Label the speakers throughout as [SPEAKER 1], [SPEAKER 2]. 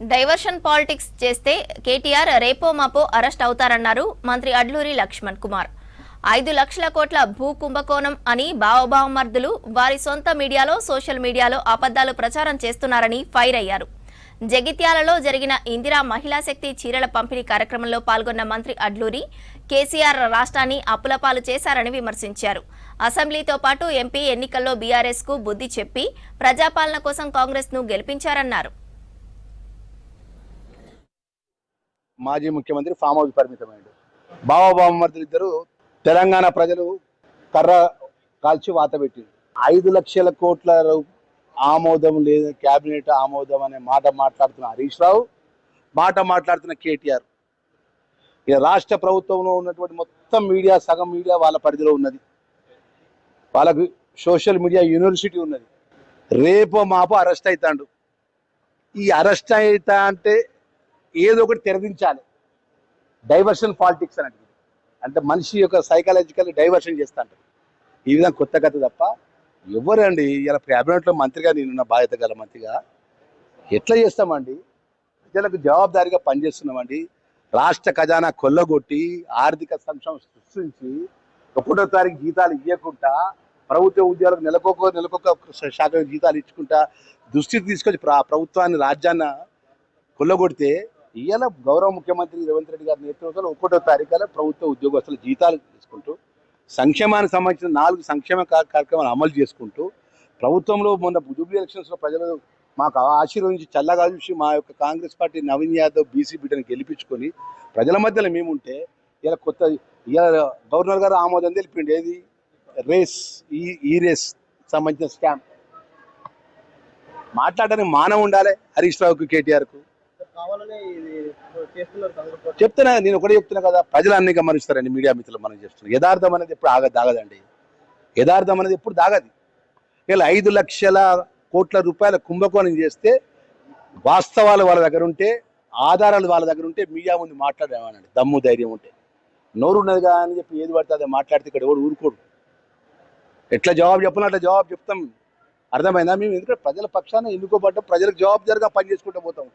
[SPEAKER 1] Diversion politics చేస్తే కేటీఆర్ రేపో మాపో అరెస్ట్ అవుతారన్నారు మంత్రి అడ్లూరి లక్ష్మణ్ కుమార్. ఐదు లక్షల కోట్ల భూ కుంభకోణం అని బావబావమర్దులు వారి సొంత మీడియాలో సోషల్ మీడియాలో అబద్దాలు ప్రచారం చేస్తున్నారని ఫైర్ అయ్యారు. జగిత్యాలలో జరిగిన ఇందిరా మహిళా శక్తి చీరల పంపిణీ కార్యక్రమంలో పాల్గొన్న మంత్రి అడ్లూరి కేసీఆర్ రాష్ట్రాన్ని అప్పులపాలు చేశారని విమర్శించారు. అసెంబ్లీతో పాటు ఎంపీ ఎన్నికల్లో బీఆర్ఎస్కు బుద్ధి చెప్పి ప్రజాపాలన కోసం కాంగ్రెస్ను గెలిపించారన్నారు.
[SPEAKER 2] మాజీ ముఖ్యమంత్రి ఫామ్ హౌస్ పరిమితమైండు బావబావమర్దులు ఇద్దరు తెలంగాణ ప్రజలు కర్ర కాల్చి వాత పెట్టింది ఐదు లక్షల కోట్ల ఆమోదం లేదు కేబినెట్ ఆమోదం అనే మాట మాట్లాడుతున్న హరీష్ రావు మాట మాట్లాడుతున్న కేటీఆర్. ఇక రాష్ట్ర ప్రభుత్వంలో ఉన్నటువంటి మొత్తం మీడియా సగం మీడియా వాళ్ళ పరిధిలో ఉన్నది. వాళ్ళకు సోషల్ మీడియా యూనివర్సిటీ ఉన్నది. రేపో మాపో అరెస్ట్ అవుతాడు ఈ అరెస్ట్ అవుతా అంటే ఏదో ఒకటి తెరదించాలి. డైవర్షన్ పాలిటిక్స్ అని అంటే మనిషి యొక్క సైకాలజికల్ డైవర్షన్ చేస్తా అంటారు ఈ విధంగా కొత్త కథ తప్ప ఎవరండి? ఇలా క్యాబినెట్లో మంత్రిగా నేనున్న బాధ్యత గల మంత్రిగా ఎట్లా చేస్తామండి? ప్రజలకు జవాబారిగా పనిచేస్తున్నామండి. రాష్ట్ర ఖజానా కొల్లగొట్టి ఆర్థిక సంక్షేమం సృష్టించి ఒకటో తారీఖు జీతాలు ఇవ్వకుండా ప్రభుత్వ ఉద్యోగులకు నెలకొక నెలకొక శాఖ జీతాలు ఇచ్చుకుంటా దుస్థితి తీసుకొచ్చి ప్రభుత్వాన్ని రాజ్యాన్ని కొల్లగొడితే ఇవాళ గౌరవ ముఖ్యమంత్రి రేవంత్ రెడ్డి గారి నేతృత్వంలో ఒకటో తారీఖున ప్రభుత్వ ఉద్యోగస్తుల జీతాలు తీసుకుంటూ సంక్షేమానికి సంబంధించిన నాలుగు సంక్షేమ కార్యక్రమాలు అమలు చేసుకుంటూ ప్రభుత్వంలో మొన్న జూబ్లీ ఎలక్షన్స్లో ప్రజలు మాకు ఆశీర్వదించి చల్లగా చూసి మా యొక్క Congress party Naveen Yadav BC బిడ్డను గెలిపించుకొని ప్రజల మధ్యలో మేముంటే ఇలా కొత్త ఇలా గవర్నర్ గారు ఆమోదం తెలిపిండి. ఏది? రేస్ ఈ ఈ రేస్ సంబంధించిన స్కామ్. మాట్లాడడానికి మానవ ఉండాలి హరీష్ రావుకు కేటీఆర్కు. చెప్తున్నా నేను ఒకటే చెప్తున్నా కదా ప్రజలు అన్ని గమనిస్తారండి మీడియా మిత్రులు మనం చేస్తున్నాం యథార్థం అనేది ఎప్పుడు ఆగ దాగదండి. యథార్థం అనేది ఎప్పుడు దాగది. ఇలా ఐదు లక్షల కోట్ల రూపాయల కుంభకోణం చేస్తే వాస్తవాలు వాళ్ళ దగ్గర ఉంటే ఆధారాలు వాళ్ళ దగ్గర ఉంటే మీడియా ముందు మాట్లాడేవానండి. దమ్ము ధైర్యం ఉంటే. నోరు ఉన్నది కదా అని చెప్పి ఏది పడితే అదే మాట్లాడితే ఇక్కడ ఎవరు ఊరుకోడు. ఎట్లా జవాబు చెప్పాలో అట్లా జవాబు చెప్తాం. అర్థమైందా మేము? ఎందుకంటే ప్రజల పక్షాన ఎన్నుకోబడ్డం ప్రజలకు జవాబుదారిగా పనిచేసుకుంటూ పోతాం.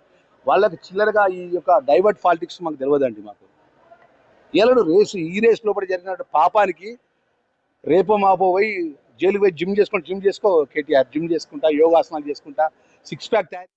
[SPEAKER 2] వాళ్ళకి చిల్లరగా ఈ యొక్క డైవర్ట్ పాలిటిక్స్ మాకు తెలియదండి మాకు. ఏలడు రేసు ఈ రేస్ లోపల జరిగిన పాపానికి రేపో మాపో పోయి జైలు పోయి జిమ్ చేసుకుంటా జిమ్ చేసుకో కేటీఆర్. జిమ్ చేసుకుంటా యోగాసనాలు చేసుకుంటా సిక్స్ ప్యాక్ తయారు